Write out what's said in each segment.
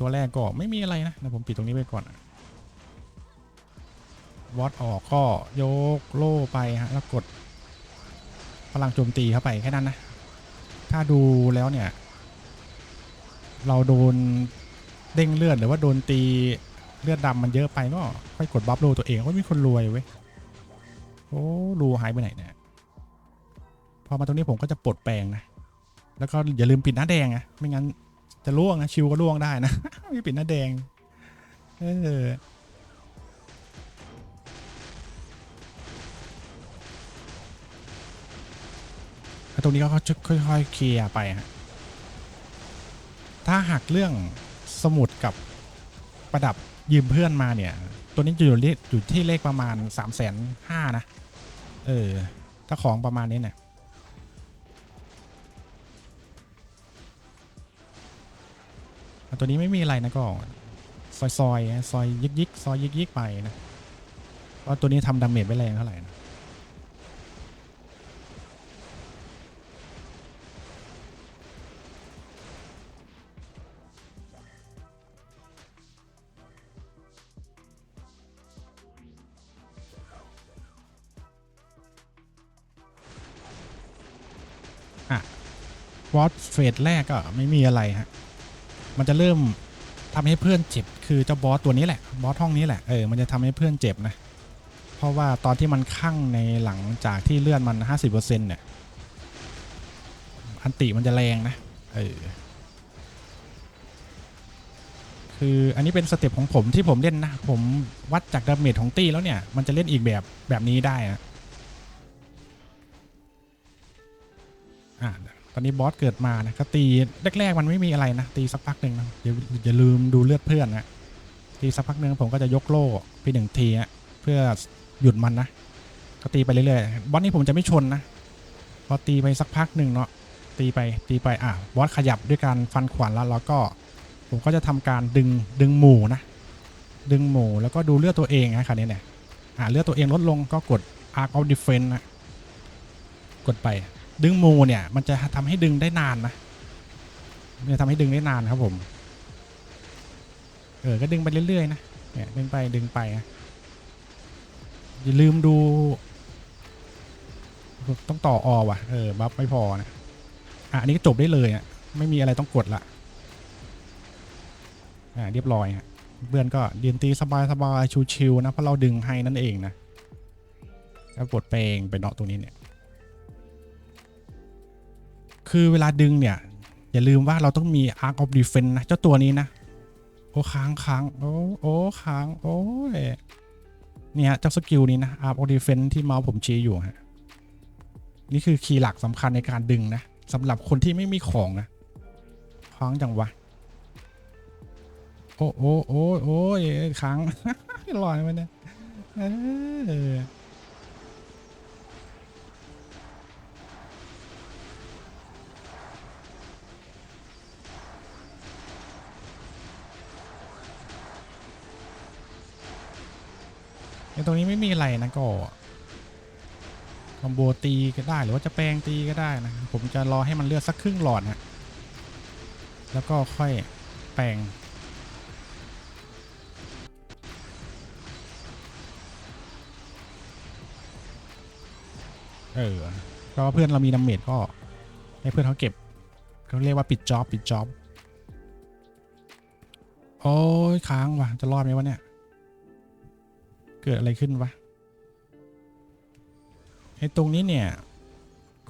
ตัวแรกก็ไม่มีอะไรนะนะผมปิดตรงนี้ไปก่อนวอตออกก็โยกโล่ไปฮะแล้วกดพลังโจมตีเข้าไปแค่นั้นนะ ถ้าดูแล้วเนี่ย เราโดนเด้งเลือดหรือว่าโดนตีเลือดดำมันเยอะไปก็ค่อยกดบัฟโลตัวเองว่ามีคนรวยเว้ยโอ้รูหายไปไหนเนี่ยพอมาตรงนี้ผมก็จะปลดแปลงนะ แล้วก็อย่าลืมปิดหน้าแดงนะไม่งั้น จะล่วงนะชิวก็ล่วงได้นะม่ปิดหน้าแดง เออตรงนี้ก็ค่อยๆเคลียร์ไปฮะถ้าหักเรื่องสมุดกับประดับยืมเพื่อนมาเนี่ย ตัวนี้อยู่เลขอยู่ที่เลขประมาณ3ามแสนห้านะ เออ ถ้าของประมาณนี้เนี่ย ตัวนี้ไม่มีอะไรนะก็ซอยซอยซอยยิกยิกๆซอยยิกยิกๆไปนะเพราะตัวนี้ทำดาเมจไม่แรงเท่าไหร่นะอะวอตเฟสแรกก็ไม่มีอะไรฮะ มันจะเริ่มทำให้เพื่อนเจ็บ คือเจ้าบอสตัวนี้แหละ บอสห้องนี้แหละ เออ มันจะทำให้เพื่อนเจ็บนะ เพราะว่าตอนที่มันคั่งในหลังจากที่เลื่อนมัน 50%เนี่ย อันติมันจะแรงนะ เออ คืออันนี้เป็นสเต็ปของผมที่ผมเล่นนะ ผมวัดจากดาเมจของตี้แล้วเนี่ย มันจะเล่นอีกแบบแบบนี้ได้นะ อ่า ตอนนี้บอสเกิดมานะก็ตีแรกๆมันไม่มีอะไรนะ ตีสักพักหนึ่งนะอย่าอย่าลืมดูเลือดเพื่อนนะตีสักพักหนึ่งผมก็จะยกโล่ไปหนึ่งทีอะเพื่อหยุดมันนะก็ตีไปเรื่อยๆบอสนี่ผมจะไม่ชนนะพอตีไปสักพักหนึ่งเนาะตีไปตีไปอะบอสขยับด้วยการฟันขวานแล้วแล้วก็ ผมก็จะทำการดึงดึงหมู่นะ ดึงหมู่แล้วก็ดูเลือดตัวเองนะคราวนี้เนี่ยอ่าเลือดตัวเองลดลงก็กด Arc of Defense นะกดไป ดึงมูเนี่ย มันจะทำให้ดึงได้นานนะมันจะทำให้ดึงได้นานครับผม เออ ก็ดึงไปเรื่อยๆนะ เนี่ยดึงไปดึงไปนะอย่าลืมดู ต้องต่ออว่ะ เออ บัฟไม่พอนะ อะ อันนี้ก็จบได้เลยอะไม่มีอะไรต้องกดละ อ่า เรียบร้อยฮะเพื่อนก็เดียนตีสบายสบายๆชิวๆนะ เพราะเราดึงให้นั่นเองนะแล้วกดไปเองไปเนาะตรงนี้เนี่ย คือเวลาดึงเนี่ย อย่าลืมว่าเราต้องมี Arc of Defense นะ เจ้าตัวนี้นะ โอ้ค้างค้างโอ้โอ้ค้าง โอ้ยเนี่ยเจ้าสกิลนี้นะ Arc of Defense ที่เมาส์ผมชี้อยู่ฮะนี่คือคีย์หลักสำคัญในการดึงนะสำหรับคนที่ไม่มีของนะค้างจังวะโอ้โอ้โอ้โอ้ค้างลอยมันเนี่ยเออ ใน ตรงนี้ไม่มีอะไรนะก็คอมโบตีก็ได้หรือว่าจะแปลงตีก็ได้นะผมจะรอให้มันเลือดสักครึ่งหลอดฮะแล้วก็ค่อยแปลงเออก็เพื่อนเรามีดาเมจก็ให้เพื่อนเขาเก็บเขาเรียกว่าปิดจ็อบปิดจ็อบโอ้ยค้างว่ะจะรอดไหมวะเนี่ย เกิดอะไรขึ้นวะไอ้ตรงนี้เนี่ย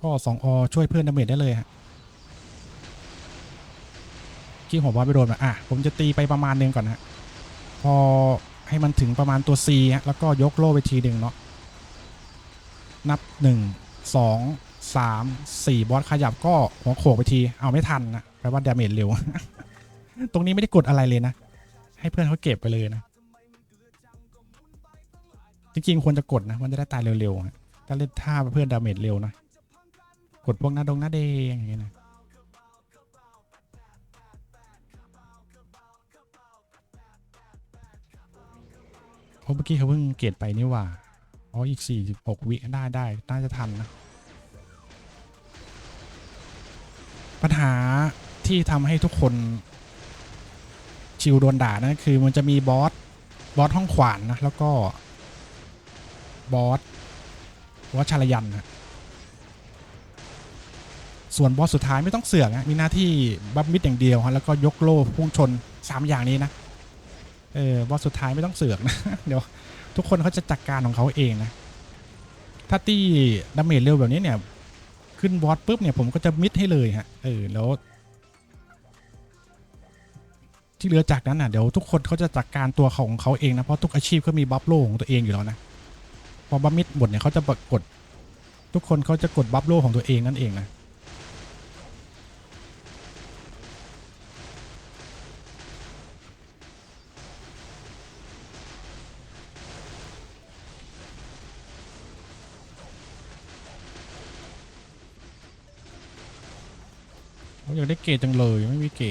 ก็สองอช่วยเพื่อนดาเมจได้เลยฮะกี้หัวบอลไปโดนมาอะ ผมจะตีไปประมาณนึงก่อนฮะ พอให้มันถึงประมาณตัว C ฮะ แล้วก็ยกโล่ไปทีหนึ่งเนาะ นับ 1 2 3 4 บอสขยับก็หัวโขกไปที เอาไม่ทันนะแปลว่าดาเมจเร็ว ตรงนี้ไม่ได้กดอะไรเลยนะ ให้เพื่อนเขาเก็บไปเลยนะ จริงๆควรจะกดนะ มันจะได้ตายเร็วๆถ้าเล่นท่าเพื่อนดาเมจเร็วนะกดพวกหน้าดงหน้าแดงอย่างเงี้ยนะโอ้เมื่อกี้เขาเพิ่งเกตไปนี่ว่าอ๋ออีก 46 วิได้ได้น่าจะทันนะ ปัญหาที่ทำให้ทุกคนชิวโดนด่านะคือมันจะมีบอสบอสห้องขวานนะ แล้วก็ บอสบอสชาลยันนะส่วนบอสสุดท้ายไม่ต้องเสือกนะมีหน้าที่บัฟมิดอย่างเดียวฮะแล้วก็ยกโล่พุ่งชนสามอย่างนี้นะเออบอสสุดท้ายไม่ต้องเสือกนะเดี๋ยวทุกคนเขาจะจัดการของเขาเองนะถ้าตีดาเมจเร็วแบบนี้เนี่ย ขึ้นบอสปุ๊บเนี่ยผมก็จะมิดให้เลยฮะเออแล้ว ที่เหลือจากนั้นอะเดี๋ยวทุกคนเขาจะจัดการตัวของเขาเองนะเพราะทุกอาชีพก็มีบัฟโล่ของตัวเองอยู่แล้วนะ พอบัฟมิดหมดเนี่ยเขาจะกด ทุกคนเขาจะกดบัฟโลของตัวเองนั่นเองนะผมอยากได้เกรดจังเลยไม่มีเกร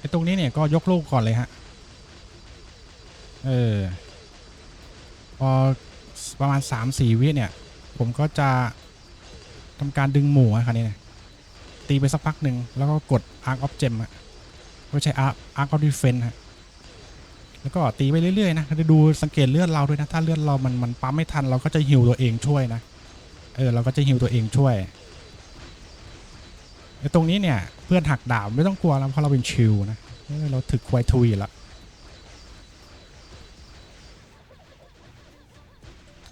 ไอ้ตรงนี้เนี่ยก็ยกลูกก่อนเลยฮะ เออ พอประมาณ3ามสี่วิเนี่ย ผมก็จะทำการดึงหมูอะคันนี้เนี่ยตีไปสักพักหนึ่งแล้วก็กด Arc of Gem อะไม่ใช่ Arc Arc of Defense ฮะแล้วก็ตีไปเรื่อยๆนะจะดูสังเกตเลือดเราด้วยนะ ถ้าเลือดเรามันมันปั๊มไม่ทันเราก็จะฮิวตัวเองช่วยนะ เออเราก็จะฮิวตัวเองช่วย ไอ้ตรงนี้เนี่ยเพื่อนหักดาบไม่ต้องกลัวแล้วเพราะเราเป็นชิลนะเราถึกควายทุยแล้ว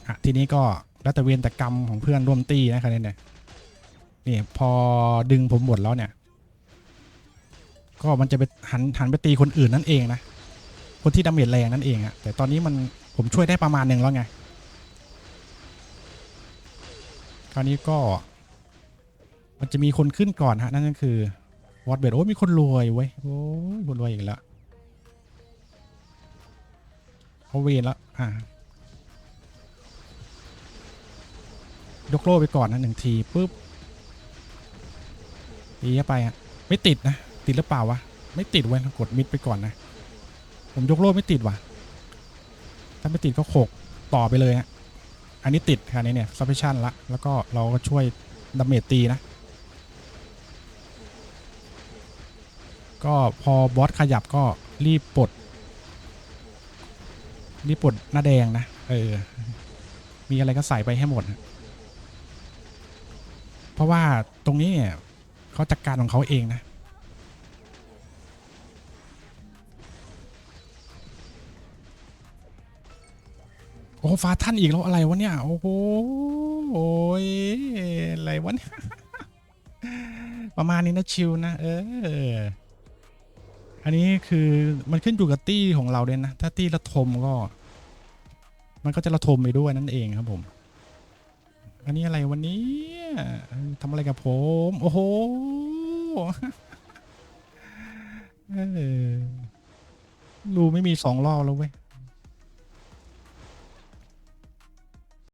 อะทีนี้ก็แล้วแต่เวรแต่กรรมของเพื่อนร่วมตีนะครับเนี่ยนี่พอดึงผมหมดแล้วเนี่ย ก็มันจะไปหันหันไปตีคนอื่นนั่นเองนะคนที่ดาเมจแรงนั่นเองอะแต่ตอนนี้มันผมช่วยได้ประมาณหนึ่งแล้วไงคราวนี้ก็ มันจะมีคนขึ้นก่อนฮะ นั่นก็คือวอตเบดโอ้ มีคนรวยเว้ย โอ้ยคนรวยอีกแล้วเขาเวนแล้วอ่ายกโล่ไปก่อนนะหนึ่งทีปุ๊บตีเข้าไปฮะไม่ติดนะ ติดหรือเปล่าวะ ไม่ติดเว้ยกดมิดไปก่อนนะ ผมยกโล่ไม่ติดว่ะ ถ้าไม่ติดก็โขกต่อไปเลยฮะอันนี้ติดค่ะนี้เนี่ยซับเพชั่นละ แล้วก็เราก็ช่วยดาเมจตีนะ ก็พอบอสขยับก็รีบปลดรีบปลดหน้าแดงนะ เออ มีอะไรก็ใส่ไปให้หมด เพราะว่าตรงนี้เนี่ยเขาจัดการของเขาเองนะโอ้ฟ้าท่านอีกแล้วอะไรวะเนี่ย โอ้โหโอ้ยอะไรวะเนี่ยประมาณนี้นะชิวนะ เออ อันนี้คือมันขึ้นอยู่กับตี้ของเราเลยนะ ถ้าตี้ระทมก็ มันก็จะระทมไปด้วยนั่นเองครับผม อันนี้อะไรวันนี้ทำอะไรกับผม โอ้โหรูไม่มีสองรอบแล้วเว้ย